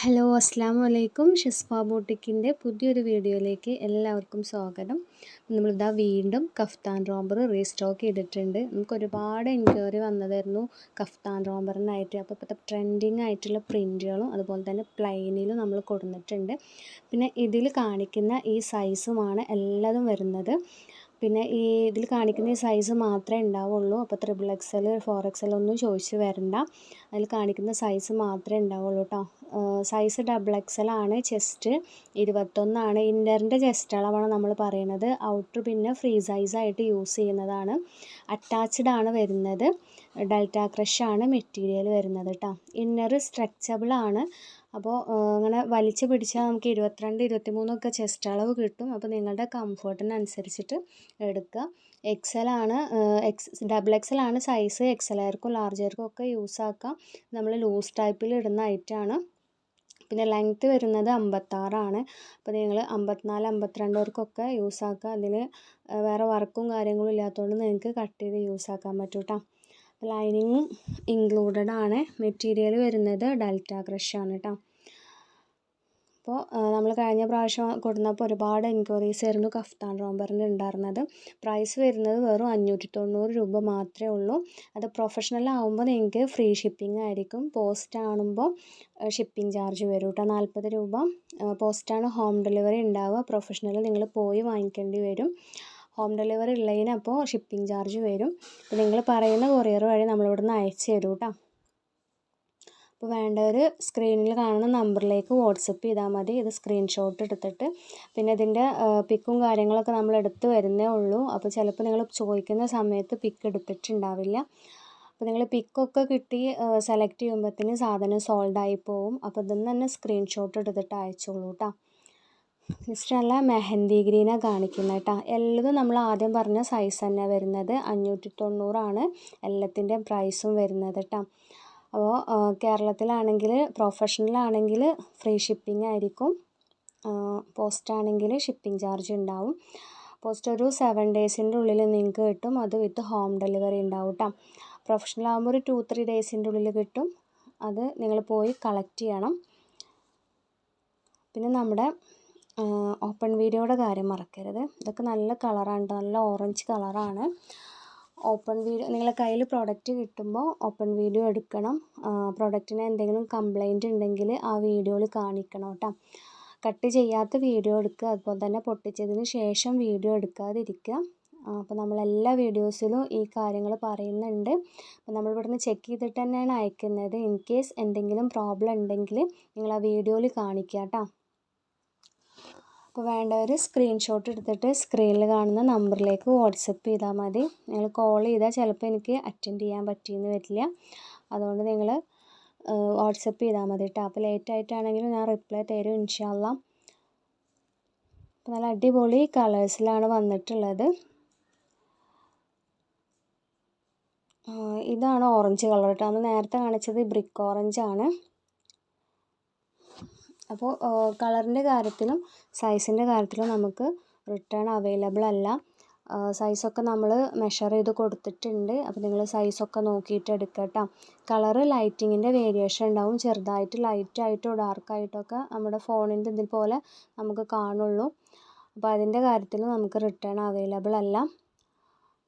Hello അസ്സാം വലൈക്കും ഷിസ്ഫ ബോട്ടിക്കിന്റെ പുതിയൊരു വീഡിയോയിലേക്ക് എല്ലാവർക്കും സ്വാഗതം. നമ്മളിതാ വീണ്ടും കഫ്താൻ റോംബർ റീസ്റ്റോക്ക് ചെയ്തിട്ടുണ്ട്. നമുക്ക് ഒരുപാട് എൻക്വയറി വന്നതായിരുന്നു കഫ്താൻ റോംബറിനായിട്ട്. അപ്പോൾ ഇപ്പോഴത്തെ ട്രെൻഡിങ് ആയിട്ടുള്ള പ്രിന്റുകളും അതുപോലെ തന്നെ പ്ലെയിനിലും നമ്മൾ കൊടുത്തിട്ടുണ്ട് പിന്നെ ഇതിൽ കാണിക്കുന്ന ഈ സൈസുമാണ് എല്ലാതും വരുന്നത്. പിന്നെ ഈ ഇതിൽ കാണിക്കുന്ന സൈസ് മാത്രമേ ഉണ്ടാവുള്ളൂ. അപ്പോൾ ത്രിബിൾ എക്സൽ ഫോർ എക്സൽ ഒന്നും ചോദിച്ച് വരണ്ട. അതിൽ കാണിക്കുന്ന സൈസ് മാത്രമേ ഉണ്ടാവുള്ളൂ കേട്ടോ സൈസ് ഡബിൾ എക്സൽ ആണ് ചെസ്റ്റ് ഇരുപത്തൊന്നാണ് ഇന്നറിന്റെ ചെസ്റ്റ് അളവാണ് നമ്മൾ പറയുന്നത് ഔട്ടർ പിന്നെ ഫ്രീ സൈസ് ആയിട്ട് യൂസ് ചെയ്യുന്നതാണ്. അറ്റാച്ച്ഡ് ആണ് വരുന്നത്. ഡെൽറ്റ ക്രഷ് ആണ് മെറ്റീരിയൽ വരുന്നത് കേട്ടോ ഇന്നർ സ്ട്രെച്ചബിൾ ആണ്. അപ്പോൾ അങ്ങനെ വലിച്ച് പിടിച്ചാൽ നമുക്ക് ഇരുപത്തിരണ്ട് ഇരുപത്തിമൂന്നൊക്കെ ചെസ്റ്റ് അളവ് കിട്ടും. അപ്പോൾ നിങ്ങളുടെ കംഫർട്ടിനനുസരിച്ചിട്ട് എടുക്കുക. എക്സൽ ആണ് എക്സ് ഡബിൾ എക്സൽ ആണ് സൈസ് എക്സൽ ആയിരിക്കും ലാർജ് ആയിരിക്കും ഒക്കെ യൂസ് ആക്കാം നമ്മൾ ലൂസ് ടൈപ്പിൽ ഇടുന്ന ഐറ്റമാണ് പിന്നെ ലെങ്ത്ത് വരുന്നത് അമ്പത്താറാണ് അപ്പോൾ നിങ്ങൾ അമ്പത്തിനാല് അമ്പത്തിരണ്ടവർക്കൊക്കെ യൂസ് ആക്കുക. അതിന് വേറെ വർക്കും കാര്യങ്ങളും ഇല്ലാത്തതുകൊണ്ട് നിങ്ങൾക്ക് കട്ട് ചെയ്ത് യൂസ് ആക്കാൻ പറ്റും കേട്ടോ ലൈനിങ്ങും ഇൻക്ലൂഡഡ് ആണ്. മെറ്റീരിയൽ വരുന്നത് ഡെൽറ്റ ക്രഷ് ആണ് കേട്ടോ അപ്പോൾ നമ്മൾ കഴിഞ്ഞ പ്രാവശ്യം കൊടുന്നപ്പോൾ ഒരുപാട് എൻക്വയറീസ് ആയിരുന്നു കഫ്താൻ റോംബറിന് ഉണ്ടായിരുന്നത്. പ്രൈസ് വരുന്നത് വെറും അഞ്ഞൂറ്റി തൊണ്ണൂറ് രൂപ മാത്രമേ ഉള്ളൂ. അത് പ്രൊഫഷണൽ ആകുമ്പോൾ നിങ്ങൾക്ക് ഫ്രീ ഷിപ്പിംഗ് ആയിരിക്കും. പോസ്റ്റ് ആണുമ്പോൾ ഷിപ്പിംഗ് ചാർജ് വരും കേട്ടോ നാൽപ്പത് രൂപ. പോസ്റ്റാണ് ഹോം ഡെലിവറി ഉണ്ടാവുക. പ്രൊഫഷണൽ നിങ്ങൾ പോയി വാങ്ങിക്കേണ്ടി വരും. ഹോം ഡെലിവറി ഉള്ളതിന് അപ്പോൾ ഷിപ്പിംഗ് ചാർജ് വരും. അപ്പോൾ നിങ്ങൾ പറയുന്ന കൊറിയർ വഴി നമ്മളിവിടുന്ന് അയച്ചു തരും കേട്ടോ അപ്പോൾ വേണ്ടവർ സ്ക്രീനിൽ കാണുന്ന നമ്പറിലേക്ക് വാട്സപ്പ് ചെയ്താൽ മതി. ഇത് സ്ക്രീൻഷോട്ട് എടുത്തിട്ട്. പിന്നെ ഇതിന്റെ പിക്കും കാര്യങ്ങളൊക്കെ നമ്മൾ എടുത്ത് വരുന്നേ ഉള്ളൂ. അപ്പോൾ ചിലപ്പോൾ നിങ്ങൾ ചോദിക്കുന്ന സമയത്ത് പിക്ക് എടുത്തിട്ടുണ്ടാവില്ല. അപ്പോൾ നിങ്ങൾ പിക്കൊക്കെ കിട്ടി സെലക്ട് ചെയ്യുമ്പോഴത്തേന് സാധനം സോൾഡ് ആയി പോവും. അപ്പോൾ ഇതിൽ നിന്ന് തന്നെ സ്ക്രീൻഷോട്ട് എടുത്തിട്ട് അയച്ചോളൂ കേട്ടോ നല്ല മെഹന്തി ഗ്രീനാണ് കാണിക്കുന്നത് കേട്ടോ. എല്ലതും നമ്മൾ ആദ്യം പറഞ്ഞ സൈസ് തന്നെ വരുന്നത്. അഞ്ഞൂറ്റി തൊണ്ണൂറാണ് എല്ലാത്തിന്റെയും പ്രൈസും വരുന്നത് കേട്ടോ. അപ്പോൾ കേരളത്തിലാണെങ്കിൽ പ്രൊഫഷണൽ ആണെങ്കിൽ ഫ്രീ ഷിപ്പിംഗ് ആയിരിക്കും. പോസ്റ്റ് ആണെങ്കിൽ ഷിപ്പിംഗ് ചാർജ് ഉണ്ടാവും. പോസ്റ്റ് ഒരു സെവൻ ഡേയ്സിന്റെ ഉള്ളിൽ നിങ്ങൾക്ക് കിട്ടും. അത് വിത്ത് ഹോം ഡെലിവറി ഉണ്ടാവും കേട്ടോ. പ്രൊഫഷണൽ ആകുമ്പോൾ ഒരു ടു ത്രീ ഡേയ്സിന്റെ ഉള്ളിൽ കിട്ടും. അത് നിങ്ങൾ പോയി കളക്ട് ചെയ്യണം. പിന്നെ നമ്മുടെ ഓപ്പൺ വീഡിയോയുടെ കാര്യം മറക്കരുത്. ഇതൊക്കെ നല്ല കളറാണ് നല്ല ഓറഞ്ച് കളറാണ്. ഓപ്പൺ വീഡിയോ നിങ്ങളെ കയ്യിൽ പ്രോഡക്റ്റ് കിട്ടുമ്പോൾ ഓപ്പൺ വീഡിയോ എടുക്കണം. പ്രോഡക്റ്റിന് എന്തെങ്കിലും കംപ്ലൈന്റ് ഉണ്ടെങ്കിൽ ആ വീഡിയോയിൽ കാണിക്കണം കേട്ടോ കട്ട് ചെയ്യാത്ത വീഡിയോ എടുക്കുക. അതുപോലെ തന്നെ പൊട്ടിച്ചതിന് ശേഷം വീഡിയോ എടുക്കാതിരിക്കുക. അപ്പോൾ നമ്മളെല്ലാ വീഡിയോസിലും ഈ കാര്യങ്ങൾ പറയുന്നുണ്ട്. അപ്പോൾ നമ്മൾ ഇവിടുന്ന് ചെക്ക് ചെയ്തിട്ട് തന്നെയാണ് അയക്കുന്നത്. ഇൻ കേസ് എന്തെങ്കിലും പ്രോബ്ലം ഉണ്ടെങ്കിൽ നിങ്ങൾ ആ വീഡിയോയിൽ കാണിക്കുക കേട്ടോ അപ്പോൾ വേണ്ടവർ സ്ക്രീൻഷോട്ട് എടുത്തിട്ട് സ്ക്രീനിൽ കാണുന്ന നമ്പറിലേക്ക് വാട്സപ്പ് ചെയ്താൽ മതി. നിങ്ങൾ കോൾ ചെയ്താൽ ചിലപ്പോൾ എനിക്ക് അറ്റൻഡ് ചെയ്യാൻ പറ്റിയെന്ന് വരില്ല. അതുകൊണ്ട് നിങ്ങൾ വാട്സപ്പ് ചെയ്താൽ മതി കേട്ടോ അപ്പോൾ ലേറ്റ് ആയിട്ടാണെങ്കിലും ഞാൻ റിപ്ലൈ തരും ഇൻഷാല്ല നല്ല അടിപൊളി കളേഴ്സിലാണ് വന്നിട്ടുള്ളത്. ഇതാണ് ഓറഞ്ച് കളർ കേട്ടോ നമ്മൾ നേരത്തെ കാണിച്ചത് ബ്രിക്ക് ഓറഞ്ച് ആണ്. അപ്പോൾ കളറിന്റെ കാര്യത്തിലും സൈസിന്റെ കാര്യത്തിലും നമുക്ക് റിട്ടേൺ അവൈലബിൾ അല്ല. സൈസൊക്കെ നമ്മൾ മെഷർ ചെയ്ത് കൊടുത്തിട്ടുണ്ട്. അപ്പോൾ നിങ്ങൾ സൈസൊക്കെ നോക്കിയിട്ട് എടുക്കുക കേട്ടോ. കളറ് ലൈറ്റിങ്ങിന്റെ വേരിയേഷൻ ഉണ്ടാവും. ചെറുതായിട്ട് ലൈറ്റായിട്ടോ ഡാർക്കായിട്ടൊക്കെ നമ്മുടെ ഫോണിന്റെ ഇതിൽ പോലെ നമുക്ക് കാണുള്ളൂ. അപ്പോൾ അതിന്റെ കാര്യത്തിൽ നമുക്ക് റിട്ടേൺ അവൈലബിൾ അല്ല.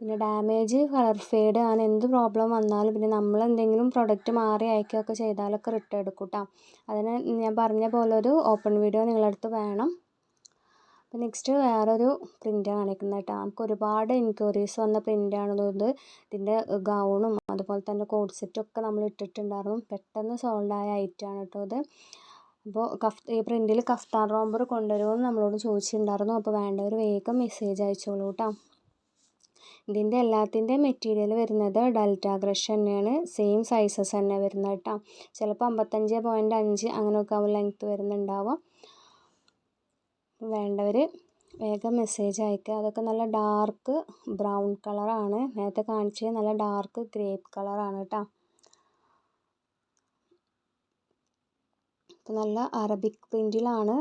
പിന്നെ ഡാമേജ് കളർ ഫേഡ് അങ്ങനെ എന്ത് പ്രോബ്ലം വന്നാലും പിന്നെ നമ്മൾ എന്തെങ്കിലും പ്രൊഡക്റ്റ് മാറി അയക്കുകയൊക്കെ ചെയ്താലൊക്കെ റിട്ടേൺ എടുക്കും കേട്ടോ അതിന് ഞാൻ പറഞ്ഞ പോലെ ഒരു ഓപ്പൺ വീഡിയോ നിങ്ങളുടെ അടുത്ത് വേണം. അപ്പോൾ നെക്സ്റ്റ് വേറൊരു പ്രിന്റ് കാണിക്കുന്നത് കേട്ടോ. നമുക്ക് ഒരുപാട് എൻക്വയറീസ് വന്ന പ്രിന്റാണ് ഇത്. ഇതിന്റെ ഗൗണും അതുപോലെ തന്നെ കോഡ് സെറ്റും ഒക്കെ നമ്മൾ ഇട്ടിട്ടുണ്ടായിരുന്നു. പെട്ടെന്ന് സോൾഡ് ആയ ഐറ്റമാണ് കേട്ടോ ഇത്. അപ്പോൾ കഫ് ഈ പ്രിന്റിൽ കഫ്താൻ റോംബർ കൊണ്ടുവരുമെന്ന് നമ്മളോട് ചോദിച്ചിട്ടുണ്ടായിരുന്നു. അപ്പോൾ വേണ്ടവർ വേഗം മെസ്സേജ് അയച്ചോളൂ കേട്ടോ ഇതിന്റെ എല്ലാത്തിന്റെയും മെറ്റീരിയൽ വരുന്നത് ഡെൽറ്റ ഗ്രഷ് തന്നെയാണ്. സെയിം സൈസസ് തന്നെ വരുന്നത് കേട്ടോ. ചിലപ്പോൾ അമ്പത്തഞ്ച് പോയിന്റ് അഞ്ച് അങ്ങനെയൊക്കെ ആവും ലെങ്ത്ത് വരുന്നുണ്ടാവും. വേണ്ടവർ വേഗം മെസ്സേജ് അയക്കുക അതൊക്കെ നല്ല ഡാർക്ക് ബ്രൗൺ കളറാണ് നേരത്തെ കാണിച്ചത് നല്ല ഡാർക്ക് ഗ്രേപ്പ് കളറാണ് കേട്ടോ. അപ്പോൾ നല്ല അറബിക് പ്രിന്റിലാണ്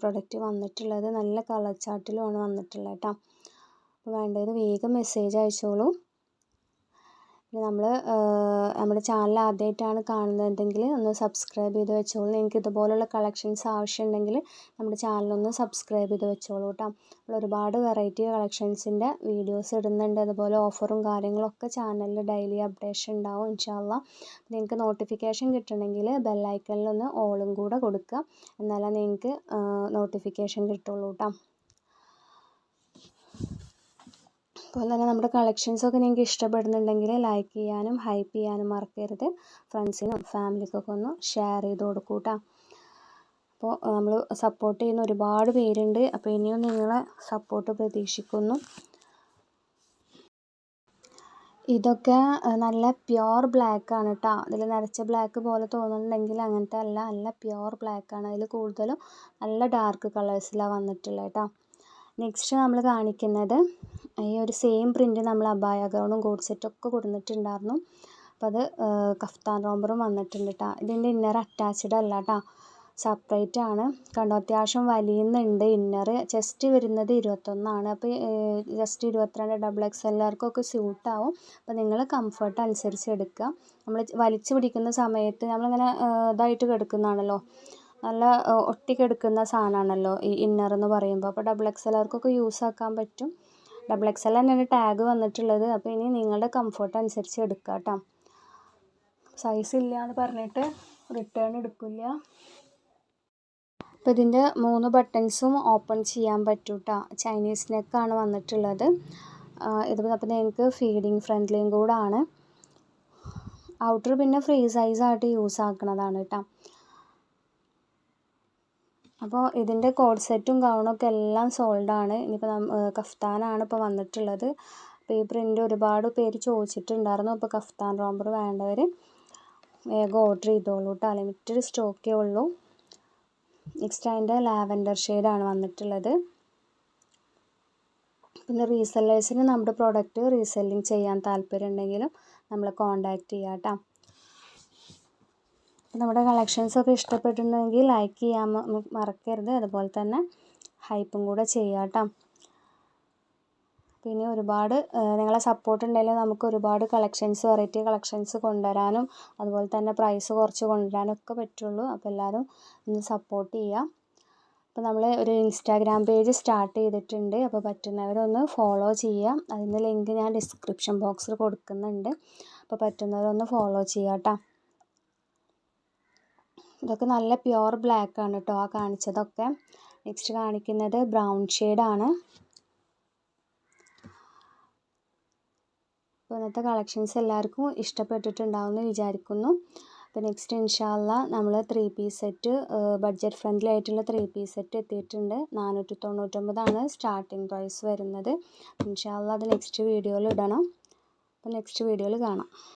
പ്രൊഡക്റ്റ് വന്നിട്ടുള്ളത്. നല്ല കളർ ചാർട്ടിലുമാണ് വന്നിട്ടുള്ളത് കേട്ടോ. അപ്പോൾ വേണ്ടത് വേഗം മെസ്സേജ് അയച്ചോളൂ. നമ്മൾ നമ്മുടെ ചാനൽ ആദ്യമായിട്ടാണ് കാണുന്നതെങ്കിൽ ഒന്ന് സബ്സ്ക്രൈബ് ചെയ്ത് വെച്ചോളൂ. നിങ്ങൾക്ക് ഇതുപോലുള്ള കളക്ഷൻസ് ആവശ്യമുണ്ടെങ്കിൽ നമ്മുടെ ചാനലൊന്ന് സബ്സ്ക്രൈബ് ചെയ്ത് വെച്ചോളൂ കേട്ടോ. നമ്മൾ ഒരുപാട് വെറൈറ്റി കളക്ഷൻസിന്റെ വീഡിയോസ് ഇടുന്നുണ്ട്. അതുപോലെ ഓഫറും കാര്യങ്ങളൊക്കെ ചാനലിൽ ഡെയിലി അപ്ഡേഷൻ ഉണ്ടാവും ഇൻഷാല്ല നിങ്ങൾക്ക് നോട്ടിഫിക്കേഷൻ കിട്ടണമെങ്കിൽ ബെല്ലൈക്കണിലൊന്ന് ഓളും കൂടെ കൊടുക്കുക. എന്നാലേ നിങ്ങൾക്ക് നോട്ടിഫിക്കേഷൻ കിട്ടുള്ളൂ കേട്ടോ. അതുപോലെ തന്നെ നമ്മുടെ കളക്ഷൻസൊക്കെ നിങ്ങൾക്ക് ഇഷ്ടപ്പെടുന്നുണ്ടെങ്കിൽ ലൈക്ക് ചെയ്യാനും ഹൈപ്പ് ചെയ്യാനും മറക്കരുത്. ഫ്രണ്ട്സിനും ഫാമിലിക്കൊക്കെ ഒന്ന് ഷെയർ ചെയ്ത് കൊടുക്കൂട്ടാ കേട്ടോ അപ്പോൾ നമ്മൾ സപ്പോർട്ട് ചെയ്യുന്ന ഒരുപാട് പേരുണ്ട്. അപ്പോൾ ഇനിയും നിങ്ങളെ സപ്പോർട്ട് പ്രതീക്ഷിക്കുന്നു. ഇതൊക്കെ നല്ല പ്യുവർ ബ്ലാക്ക് ആണ് കേട്ടോ അതിൽ നരച്ച ബ്ലാക്ക് പോലെ തോന്നുന്നുണ്ടെങ്കിൽ അങ്ങനത്തെ അല്ല. നല്ല പ്യുവർ ബ്ലാക്ക് ആണ്. അതിൽ കൂടുതലും നല്ല ഡാർക്ക് കളേഴ്സിലാണ് വന്നിട്ടുള്ളത് കേട്ടോ നെക്സ്റ്റ് നമ്മൾ കാണിക്കുന്നത് ഈ ഒരു സെയിം പ്രിന്റ് നമ്മൾ അബായ ഗൗണും കോഡ് സെറ്റൊക്കെ കൊടുത്തിട്ടുണ്ടായിരുന്നു. അപ്പോൾ അത് കഫ്താൻ റോംബറും വന്നിട്ടുണ്ട് കേട്ടോ ഇതിന്റെ ഇന്നർ അറ്റാച്ച്ഡ് അല്ല കേട്ടോ സെപ്പറേറ്റ് ആണ്. കണ്ടോ അത്യാവശ്യം വലിയുന്നുണ്ട് ഇന്നർ ചെസ്റ്റ് വരുന്നത് ഇരുപത്തൊന്നാണ്. അപ്പോൾ ജസ്റ്റ് ഇരുപത്തിരണ്ട് ഡബിൾ എക്സ് എല്ലാവർക്കൊക്കെ സ്യൂട്ടാവും അപ്പോൾ നിങ്ങൾ കംഫർട്ട് അനുസരിച്ച് എടുക്കുക. നമ്മൾ വലിച്ചു പിടിക്കുന്ന സമയത്ത് നമ്മളിങ്ങനെ ഇതായിട്ട് കിടക്കുന്നതാണല്ലോ. നല്ല ഒട്ടിക്കെടുക്കുന്ന സാധനമാണല്ലോ ഈ ഇന്നർ എന്ന് പറയുമ്പോൾ അപ്പോൾ ഡബിൾ എക്സ് എല്ലാവർക്കൊക്കെ യൂസ് ആക്കാൻ പറ്റും? ഡബിൾ എക്സ് എൽ തന്നെയാണ് ടാഗ് വന്നിട്ടുള്ളത്. അപ്പോൾ ഇനി നിങ്ങളുടെ കംഫർട്ട് അനുസരിച്ച് എടുക്കുക കേട്ടോ. സൈസ് ഇല്ല എന്ന് പറഞ്ഞിട്ട് റിട്ടേൺ എടുക്കില്ല. അപ്പോൾ ഇതിന്റെ മൂന്ന് ബട്ടൺസും ഓപ്പൺ ചെയ്യാൻ പറ്റും കേട്ടോ ചൈനീസ് നെക്കാണ് വന്നിട്ടുള്ളത്. ഇത് അപ്പോൾ നിങ്ങൾക്ക് ഫീഡിങ് ഫ്രണ്ട്ലിയും കൂടാണ് ഔട്ടർ പിന്നെ ഫ്രീ സൈസായിട്ട് യൂസ് ആക്കുന്നതാണ് കേട്ടോ അപ്പോൾ ഇതിന്റെ കോഡ് സെറ്റും ഗൗണൊക്കെ എല്ലാം സോൾഡ് ആണ്. ഇനിയിപ്പോൾ കഫ്താനാണ് ഇപ്പോൾ വന്നിട്ടുള്ളത്. അപ്പോൾ ഈ പ്രിന്റ് ഒരുപാട് പേര് ചോദിച്ചിട്ടുണ്ടായിരുന്നു. അപ്പോൾ കഫ്താൻ റോംബർ വേണ്ടവർ വേഗം ഓർഡർ ചെയ്തോളൂ കേട്ടോ ലിമിറ്റഡ് സ്റ്റോക്കേ ഉള്ളൂ. നെക്സ്റ്റ് അതിന്റെ ലാവൻഡർ ഷെയ്ഡാണ് വന്നിട്ടുള്ളത്. പിന്നെ റീസെല്ലേഴ്സിന് നമ്മുടെ പ്രോഡക്റ്റ് റീസെല്ലിങ് ചെയ്യാൻ താല്പര്യം ഉണ്ടെങ്കിലും നമ്മളെ കോൺടാക്റ്റ് ചെയ്യാം കേട്ടോ നമ്മുടെ കളക്ഷൻസ് ഒക്കെ ഇഷ്ടപ്പെട്ടിട്ടുണ്ടെങ്കിൽ ലൈക്ക് ചെയ്യാൻ മറക്കരുത്. അതുപോലെ തന്നെ ഹൈപ്പും കൂടെ ചെയ്യുക കേട്ടോ. പിന്നെ ഒരുപാട് നിങ്ങളെ സപ്പോർട്ട് ഉണ്ടെങ്കിൽ നമുക്ക് ഒരുപാട് കളക്ഷൻസ് വെറൈറ്റി കളക്ഷൻസ് കൊണ്ടുവരാനും അതുപോലെ തന്നെ പ്രൈസ് കുറച്ച് കൊണ്ടുവരാനും ഒക്കെ പറ്റുള്ളൂ. അപ്പോൾ എല്ലാവരും ഒന്ന് സപ്പോർട്ട് ചെയ്യുക. അപ്പോൾ നമ്മൾ ഒരു ഇൻസ്റ്റാഗ്രാം പേജ് സ്റ്റാർട്ട് ചെയ്തിട്ടുണ്ട്. അപ്പോൾ പറ്റുന്നവരൊന്ന് ഫോളോ ചെയ്യുക. അതിന്റെ ലിങ്ക് ഞാൻ ഡിസ്ക്രിപ്ഷൻ ബോക്സിൽ കൊടുക്കുന്നുണ്ട്. അപ്പോൾ പറ്റുന്നവരൊന്ന് ഫോളോ ചെയ്യുക കേട്ടോ. ഇതൊക്കെ നല്ല പ്യുവർ ബ്ലാക്ക് ആണ് കേട്ടോ ആ കാണിച്ചതൊക്കെ. നെക്സ്റ്റ് കാണിക്കുന്നത് ബ്രൗൺ ഷെയ്ഡാണ് അപ്പോൾ ഇന്നത്തെ കളക്ഷൻസ് എല്ലാവർക്കും ഇഷ്ടപ്പെട്ടിട്ടുണ്ടാവുമെന്ന് വിചാരിക്കുന്നു. അപ്പോൾ നെക്സ്റ്റ് ഇൻഷാല്ല നമ്മൾ three piece set budget friendly ആയിട്ടുള്ള ത്രീ പീസ് സെറ്റ് എത്തിയിട്ടുണ്ട്. നാനൂറ്റി തൊണ്ണൂറ്റൊമ്പതാണ് സ്റ്റാർട്ടിങ് പ്രൈസ് വരുന്നത്. ഇൻഷാല്ല അത് നെക്സ്റ്റ് വീഡിയോയിൽ ഇടണം. അപ്പോൾ നെക്സ്റ്റ് വീഡിയോയിൽ കാണാം.